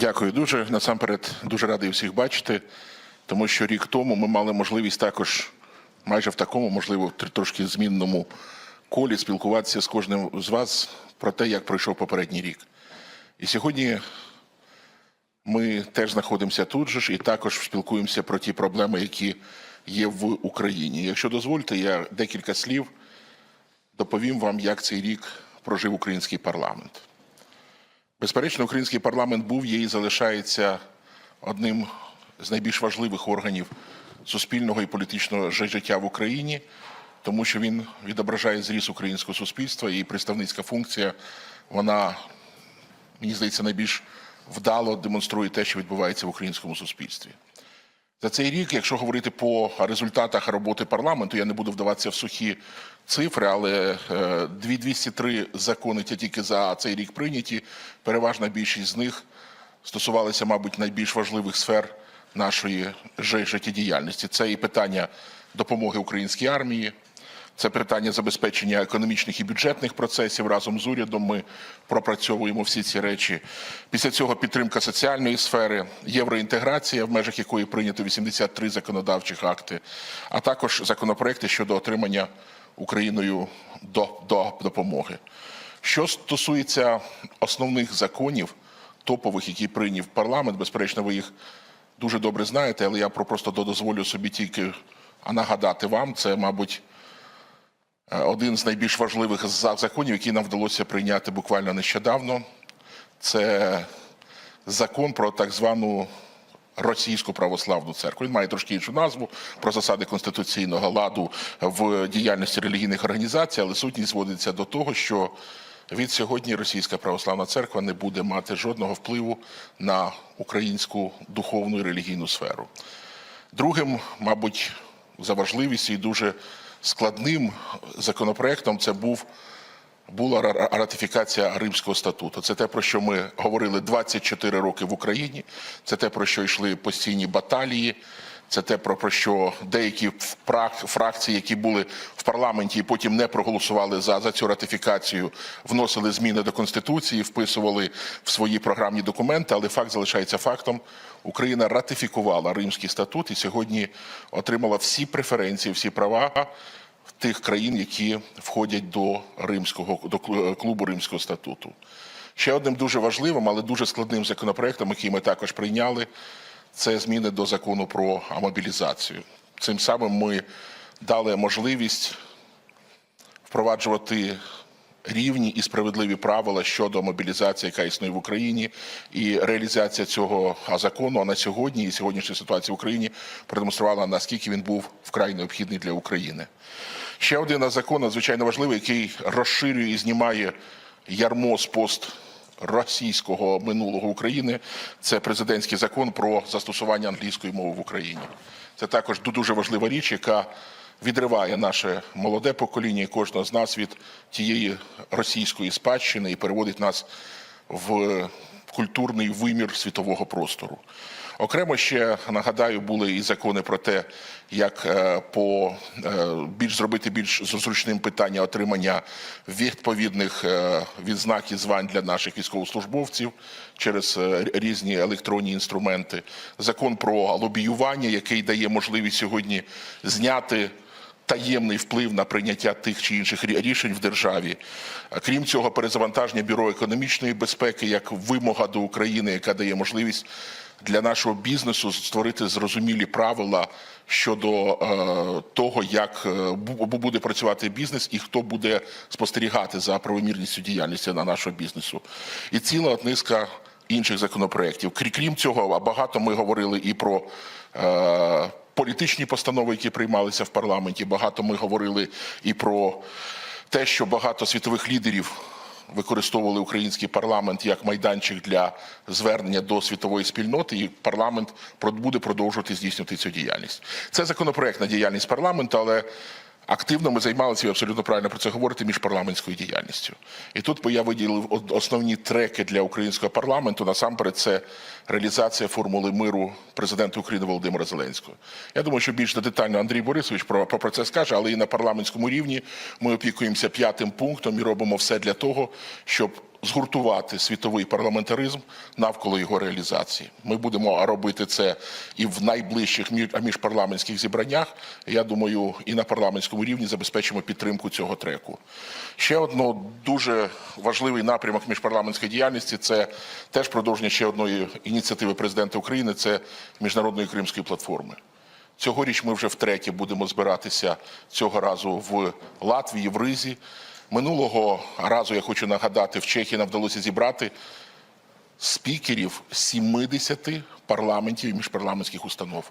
Дякую дуже. Насамперед дуже радий всіх бачити, тому що рік тому ми мали можливість також майже в такому, можливо, трошки змінному колі спілкуватися з кожним з вас про те, як пройшов попередній рік. І сьогодні ми теж знаходимося тут же ж і також спілкуємося про ті проблеми, які є в Україні. Якщо дозвольте, я декілька слів доповім вам, як цей рік прожив український парламент. Безперечно, український парламент був є і залишається одним з найбільш важливих органів суспільного і політичного життя в Україні, тому що він відображає зріс українського суспільства і представницька функція, вона, мені здається, найбільш вдало демонструє те, що відбувається в українському суспільстві. За цей рік, якщо говорити по результатах роботи парламенту, я не буду вдаватися в сухі цифри, але е, 203 закони ті- тільки за цей рік прийняті. Переважна більшість з них стосувалися, мабуть, найбільш важливих сфер нашої жи- життєдіяльності. Це і питання допомоги українській армії, це питання забезпечення економічних і бюджетних процесів. Разом з урядом ми пропрацьовуємо всі ці речі. Після цього підтримка соціальної сфери, євроінтеграція, в межах якої прийнято 83 законодавчих акти, а також законопроекти щодо отримання Україною до, до допомоги. Що стосується основних законів, топових, які прийняв парламент, безперечно, ви їх дуже добре знаєте, але я про- просто дозволю собі тільки нагадати вам. Це, мабуть, один з найбільш важливих за- законів, який нам вдалося прийняти буквально нещодавно. Це закон про так звану російську православну церкву. Він має трошки іншу назву про засади конституційного ладу в діяльності релігійних організацій, але сутність зводиться до того, що від сьогодні російська православна церква не буде мати жодного впливу на українську духовну і релігійну сферу. Другим, мабуть, за важливістю і дуже складним законопроектом це був була ра- ратифікація Римського статуту. Це те, про що ми говорили 24 роки в Україні. Це те, про що йшли постійні баталії. Це те, про, що деякі фракції, які були в парламенті і потім не проголосували за, за цю ратифікацію, вносили зміни до Конституції, вписували в свої програмні документи, але факт залишається фактом. Україна ратифікувала Римський статут і сьогодні отримала всі преференції, всі права тих країн, які входять до римського до клу- клубу Римського статуту. Ще одним дуже важливим, але дуже складним законопроектом, який ми також прийняли, це зміни до закону про мобілізацію. Цим самим ми дали можливість впроваджувати рівні і справедливі правила щодо мобілізації, яка існує в Україні, і реалізація цього закону на сьогодні і сьогоднішня ситуація в Україні продемонструвала наскільки він був вкрай необхідний для України. Ще один закон надзвичайно важливий, який розширює і знімає ярмо з пост російського минулого України. Це президентський закон про застосування англійської мови в Україні. Це також дуже важлива річ, яка відриває наше молоде покоління і кожного з нас від тієї російської спадщини і переводить нас в культурний вимір світового простору. Окремо ще нагадаю, були і закони про те, як е, по е, більш зробити більш зручним питання отримання відповідних е, відзнак і звань для наших військовослужбовців через різні електронні інструменти. Закон про лобіювання, який дає можливість сьогодні зняти таємний вплив на прийняття тих чи інших рі- рішень в державі. Крім цього, перезавантаження бюро економічної безпеки як вимога до України, яка дає можливість для нашого бізнесу створити зрозумілі правила щодо е, того, як е, бу- бу- буде працювати бізнес і хто буде спостерігати за правомірністю діяльності на нашого бізнесу. І ціла низка інших законопроєктів. Крім цього, багато ми говорили і про е, політичні постанови, які приймалися в парламенті. Багато ми говорили і про те, що багато світових лідерів використовували український парламент як майданчик для звернення до світової спільноти, і парламент буде продовжувати здійснювати цю діяльність. Це законопроектна діяльність парламенту, але активно ми займалися, ви абсолютно правильно про це говорите, міжпарламентською діяльністю. І тут я виділив основні треки для українського парламенту. Насамперед, це реалізація формули миру президента України Володимира Зеленського. Я думаю, що більш детально Андрій Борисович про, про це скаже, але і на парламентському рівні ми опікуємося п'ятим пунктом і робимо все для того, щоб згуртувати світовий парламентаризм навколо його реалізації. Ми будемо робити це і в найближчих міжпарламентських зібраннях. Я думаю, і на парламентському рівні забезпечимо підтримку цього треку. Ще одно дуже важливий напрямок міжпарламентської діяльності це теж продовження ще одної ініціативи президента України це міжнародної кримської платформи. Цьогоріч ми вже втретє будемо збиратися цього разу в Латвії, в Ризі. Минулого разу я хочу нагадати, в Чехії нам вдалося зібрати спікерів 70 парламентів і міжпарламентських установ.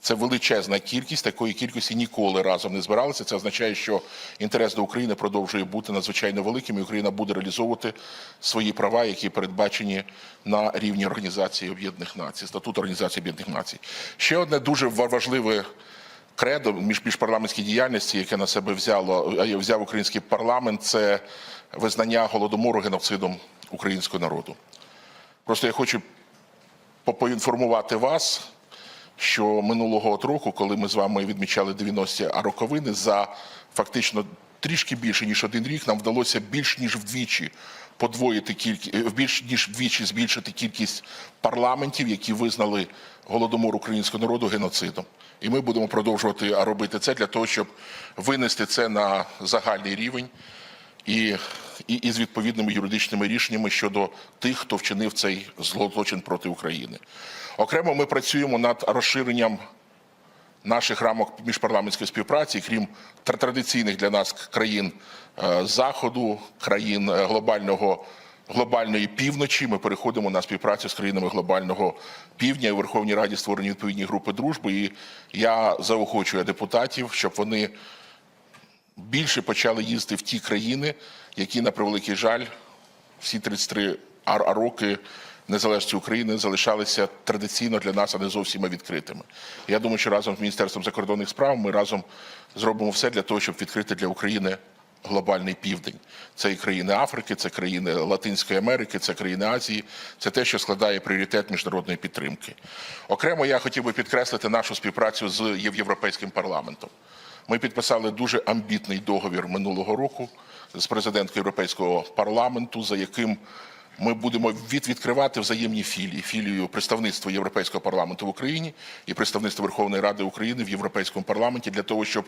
Це величезна кількість. Такої кількості ніколи разом не збиралися. Це означає, що інтерес до України продовжує бути надзвичайно великим, і Україна буде реалізовувати свої права, які передбачені на рівні Організації Об'єднаних Націй, статут Організації Об'єднаних Націй. Ще одне дуже ва- важливе кредо між міжпарламентській діяльності, яке на себе взяло е, взяв український парламент, це визнання голодомору геноцидом українського народу. Просто я хочу поінформувати вас, що минулого року, коли ми з вами відмічали 90-ті роковини, за фактично трішки більше ніж один рік, нам вдалося більш ніж вдвічі подвоїти кількість, більш ніж вдвічі збільшити кількість парламентів, які визнали голодомор українського народу геноцидом. І ми будемо продовжувати робити це для того, щоб винести це на загальний рівень і, і, і з відповідними юридичними рішеннями щодо тих, хто вчинив цей злочин проти України. Окремо ми працюємо над розширенням наших рамок міжпарламентської співпраці, крім тр- традиційних для нас країн е, Заходу, країн е, глобального. Глобальної півночі ми переходимо на співпрацю з країнами глобального півдня. У Верховній Раді створені відповідні групи дружби. І я заохочую депутатів, щоб вони більше почали їздити в ті країни, які, на превеликий жаль, всі 33 ар- роки незалежності України залишалися традиційно для нас, а не зовсім відкритими. Я думаю, що разом з Міністерством закордонних справ ми разом зробимо все для того, щоб відкрити для України глобальний південь. Це і країни Африки, це країни Латинської Америки, це країни Азії. Це те, що складає пріоритет міжнародної підтримки. Окремо я хотів би підкреслити нашу співпрацю з Європейським парламентом. Ми підписали дуже амбітний договір минулого року з президенткою Європейського парламенту, за яким ми будемо від, відкривати взаємні філії, філію представництва Європейського парламенту в Україні і представництва Верховної Ради України в Європейському парламенті для того, щоб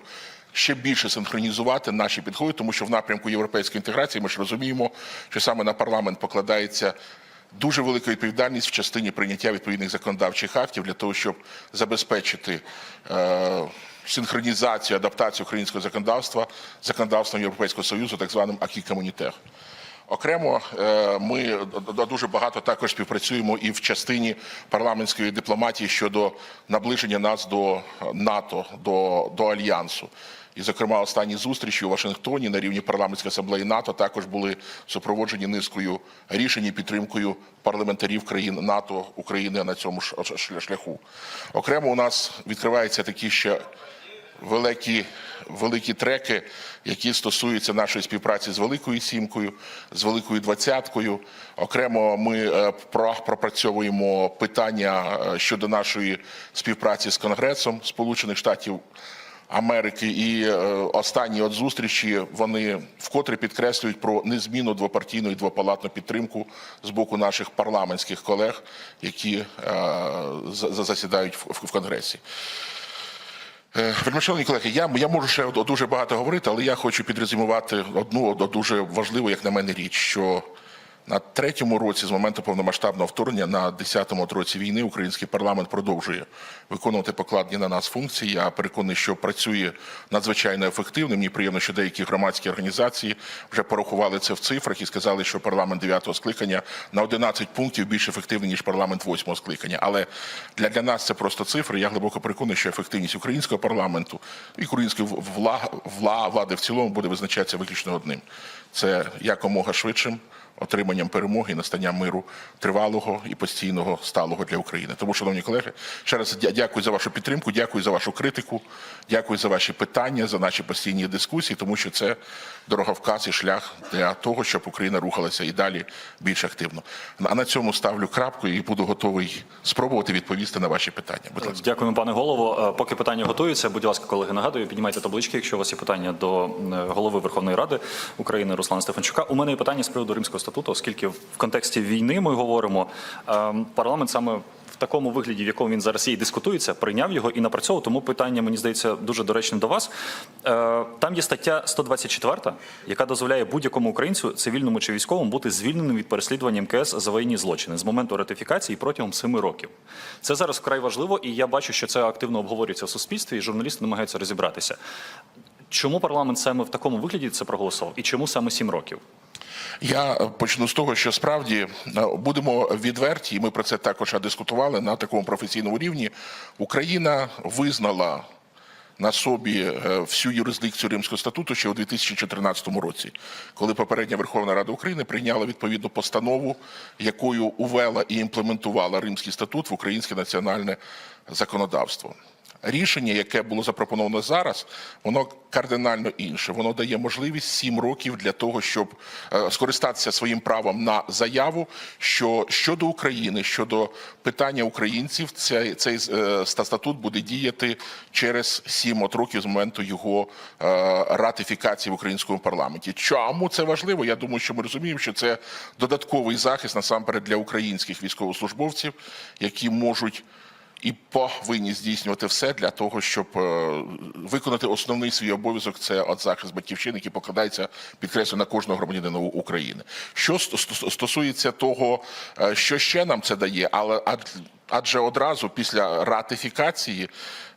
ще більше синхронізувати наші підходи, тому що в напрямку європейської інтеграції ми ж розуміємо, що саме на парламент покладається дуже велика відповідальність в частині прийняття відповідних законодавчих актів для того, щоб забезпечити е, синхронізацію, адаптацію українського законодавства законодавством Європейського Союзу, так званим акі комунітер. Окремо е, ми дуже багато також співпрацюємо і в частині парламентської дипломатії щодо наближення нас до НАТО, до, до альянсу. І, зокрема, останні зустрічі у Вашингтоні на рівні парламентської асамблеї НАТО також були супроводжені низкою рішень і підтримкою парламентарів країн НАТО України на цьому шляху. Окремо у нас відкриваються такі ще великі, великі треки, які стосуються нашої співпраці з Великою Сімкою, з Великою Двадцяткою. Окремо ми е, пропрацьовуємо питання е, щодо нашої співпраці з Конгресом Сполучених Штатів. Америки і е, останні от зустрічі вони вкотре підкреслюють про незмінну двопартійну і двопалатну підтримку з боку наших парламентських колег, які е, за- за- засідають в, в Конгресі. Е, Вельмишановні колеги, я, я можу ще дуже багато говорити, але я хочу підрезюмувати одну дуже важливу, як на мене, річ, що на третьому році з моменту повномасштабного вторгнення, на десятому от році війни, український парламент продовжує виконувати покладені на нас функції. Я переконаний, що працює надзвичайно ефективно. Мені приємно, що деякі громадські організації вже порахували це в цифрах і сказали, що парламент дев'ятого скликання на 11 пунктів більш ефективний ніж парламент восьмого скликання. Але для, для нас це просто цифри. Я глибоко переконаний, що ефективність українського парламенту і української вла, влади в цілому буде визначатися виключно одним: це якомога швидшим отриманням перемоги і настанням миру тривалого і постійного сталого для України. Тому, шановні колеги, ще раз дякую за вашу підтримку, дякую за вашу критику, дякую за ваші питання, за наші постійні дискусії, тому що це дороговказ і шлях для того, щоб Україна рухалася і далі більш активно. А на цьому ставлю крапку і буду готовий спробувати відповісти на ваші питання. Будь ласка. Дякуємо, пане голово. Е, Поки питання готуються, будь ласка, колеги, нагадую, піднімайте таблички, якщо у вас є питання до е, голови Верховної Ради України Руслана Стефанчука. У мене є питання з приводу римського статуту. оскільки в контексті війни ми говоримо, ем, парламент саме в такому вигляді, в якому він зараз є, дискутується, прийняв його і напрацьовував. Тому питання мені здається дуже доречним до вас. Е, Там є стаття 124, яка дозволяє будь-якому українцю, цивільному чи військовому, бути звільненим від переслідування МКС за воєнні злочини з моменту ратифікації протягом семи років. Це зараз вкрай важливо, і я бачу, що це активно обговорюється в суспільстві, і журналісти намагаються розібратися. Чому парламент саме в такому вигляді це проголосував, і чому саме сім років? Я почну з того, що справді е, будемо відверті, і ми про це також дискутували на такому професійному рівні. Україна визнала на собі е, всю юрисдикцію Римського статуту ще у 2014 році, коли попередня Верховна Рада України прийняла відповідну постанову, якою увела і імплементувала Римський статут в українське національне законодавство. Рішення, яке було запропоновано зараз, воно кардинально інше. Воно дає можливість сім років для того, щоб е, скористатися своїм правом на заяву, що щодо України, щодо питання українців, цей, цей е, статут буде діяти через сім от років з моменту його е, ратифікації в українському парламенті. Чому це важливо? Я думаю, що ми розуміємо, що це додатковий захист насамперед для українських військовослужбовців, які можуть і повинні здійснювати все для того, щоб е, виконати основний свій обов'язок. Це от захист батьківщини, який покладається підкреслю на кожного громадянина України. Що ст- ст- стосується того, е, що ще нам це дає, але адже одразу після ратифікації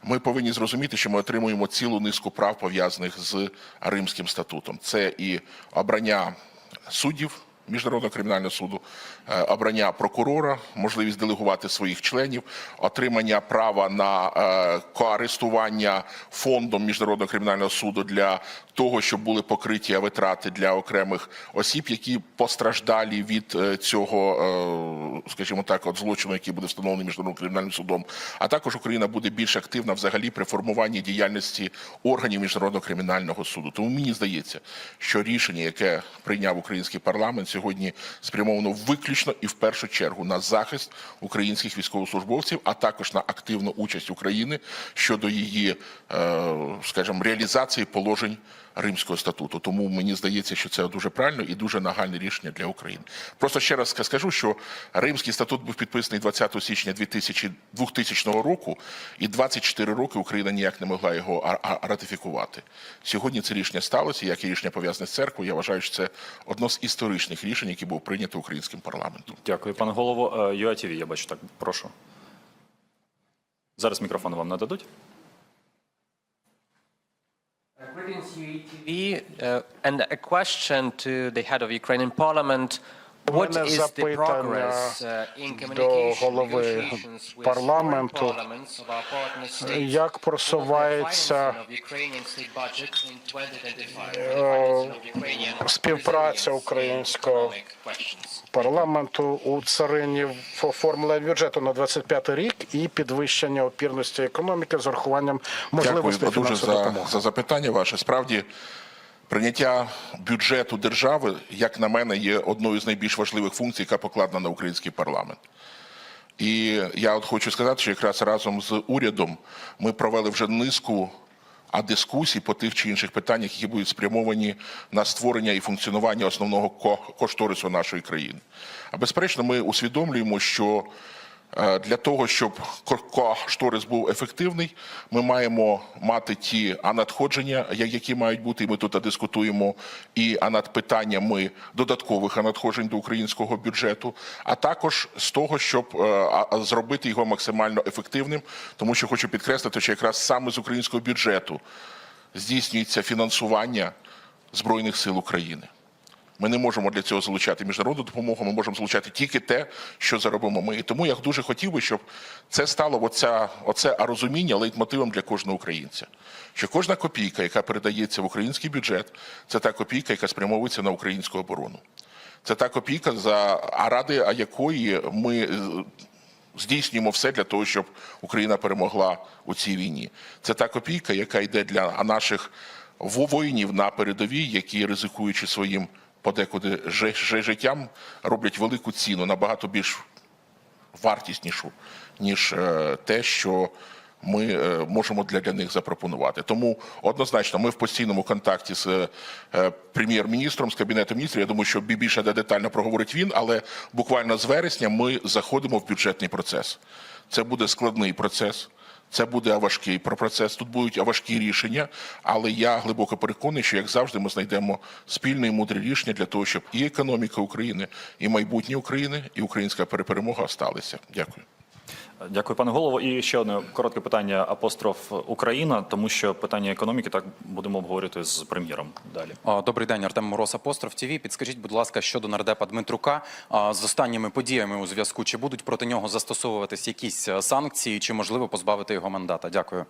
ми повинні зрозуміти, що ми отримуємо цілу низку прав пов'язаних з Римським статутом. Це і обрання суддів. Міжнародного кримінального суду, е, обрання прокурора, можливість делегувати своїх членів, отримання права на е, користування фондом міжнародного кримінального суду для того, щоб були покриті витрати для окремих осіб, які постраждалі від е, цього, скажімо так, от злочину, який буде встановлений міжнародним кримінальним судом. А також Україна буде більш активна взагалі при формуванні діяльності органів міжнародного кримінального суду. Тому мені здається, що рішення, яке прийняв український парламент, сьогодні спрямовано виключно і в першу чергу на захист українських військовослужбовців, а також на активну участь України щодо її, е, скажімо, реалізації положень. Римського статуту, тому мені здається, що це дуже правильно і дуже нагальне рішення для України. Просто ще раз скажу, що Римський статут був підписаний 20 січня 2000, 2000 року, і 24 роки Україна ніяк не могла його ратифікувати. Сьогодні це рішення сталося, як і рішення пов'язане з церквою. Я вважаю, що це одно з історичних рішень, які був прийнято українським парламентом. Дякую, пане голово. ЮАТВ, я бачу так. Прошу. Зараз мікрофон вам нададуть. Greetings, UETV, uh, and a question to the head of Ukrainian Parliament. What мене запитання progress in до голови парламенту. foreign parliaments of our partner states Як просувається financing of Ukrainian state budget in 2025, the financing of Ukrainian співпраця українського парламенту у царині оформлення бюджету на 25 рік і підвищення опірності економіки з урахуванням Дякую дуже фінансової за, за запитання ваше. Справді, прийняття бюджету держави, як на мене, є одною з найбільш важливих функцій, яка покладена на український парламент. І я от хочу сказати, що якраз разом з урядом ми провели вже низку а дискусій по тих чи інших питаннях, які будуть спрямовані на створення і функціонування основного кошторису нашої країни. А безперечно, ми усвідомлюємо, що для того, щоб кошторис був ефективний, ми маємо мати ті анадходження, які мають бути. І ми тут дискутуємо і над питаннями додаткових надходжень до українського бюджету, а також з того, щоб е, зробити його максимально ефективним, тому що хочу підкреслити, що якраз саме з українського бюджету здійснюється фінансування збройних сил України. Ми не можемо для цього залучати міжнародну допомогу, ми можемо залучати тільки те, що заробимо ми. І тому я дуже хотів би, щоб це стало оця, оце розуміння лейтмотивом для кожного українця. Що кожна копійка, яка передається в український бюджет, це та копійка, яка спрямовується на українську оборону. Це та копійка, за а ради а якої ми е, здійснюємо все для того, щоб Україна перемогла у цій війні. Це та копійка, яка йде для наших воїнів на передовій, які ризикуючи своїм подекуди жи- жи- життям, роблять велику ціну, набагато більш вартіснішу, ніж е, те, що ми е, можемо для, для них запропонувати. Тому однозначно ми в постійному контакті з е, прем'єр-міністром, з кабінетом міністрів. Я думаю, що бі- більше де- детально проговорить він, але буквально з вересня ми заходимо в бюджетний процес. Це буде складний процес. Це буде важкий про- процес. Тут будуть важкі рішення, але я глибоко переконаний, що як завжди ми знайдемо спільне і мудре рішення для того, щоб і економіка України, і майбутнє України, і українська перемога сталися. Дякую. Дякую, пане голово. І ще одне коротке питання апостроф Україна, тому що питання економіки так будемо обговорювати з прем'єром далі. Добрий день, Артем Мороз, Апостроф ТВ. Підскажіть, будь ласка, щодо нардепа Дмитрука з останніми подіями у зв'язку, чи будуть проти нього застосовуватись якісь санкції, чи можливо позбавити його мандата? Дякую.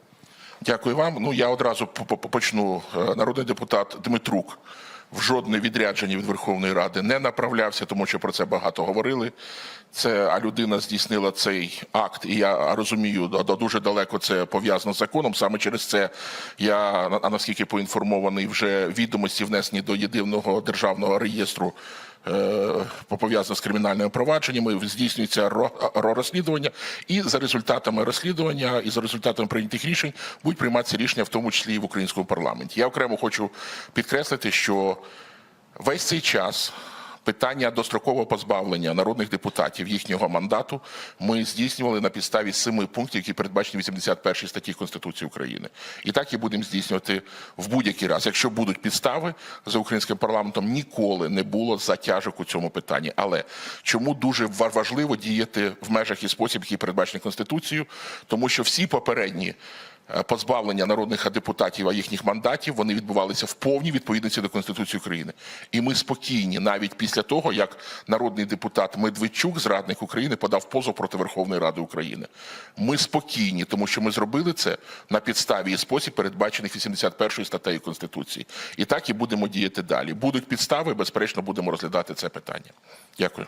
Дякую вам. Ну я одразу по- по- почну. Е, Народний депутат Дмитрук в жодне відрядження від Верховної Ради не направлявся, тому що про це багато говорили. Це а людина здійснила цей акт, і я розумію, до, дуже далеко це пов'язано з законом. Саме через це я а наскільки поінформований, вже відомості внесені до єдиного державного реєстру е, пов'язано з кримінальними провадженнями, здійснюється ро- ро- розслідування, і за результатами розслідування і за результатами прийнятих рішень будуть прийматися рішення, в тому числі і в українському парламенті. Я окремо хочу підкреслити, що весь цей час. Питання дострокового позбавлення народних депутатів їхнього мандату ми здійснювали на підставі семи пунктів, які передбачені 81 статті Конституції України. І так і будемо здійснювати в будь-який раз. Якщо будуть підстави за українським парламентом, ніколи не було затяжок у цьому питанні. Але чому дуже ва- важливо діяти в межах і спосіб, який передбачений Конституцією, тому що всі попередні позбавлення народних депутатів а їхніх мандатів вони відбувалися в повній відповідності до Конституції України. І ми спокійні навіть після того, як народний депутат Медведчук, зрадник України, подав позов проти Верховної Ради України. Ми спокійні, тому що ми зробили це на підставі і спосіб, передбачений 81 статтею Конституції. І так і будемо діяти далі. Будуть підстави, безперечно, будемо розглядати це питання. Дякую.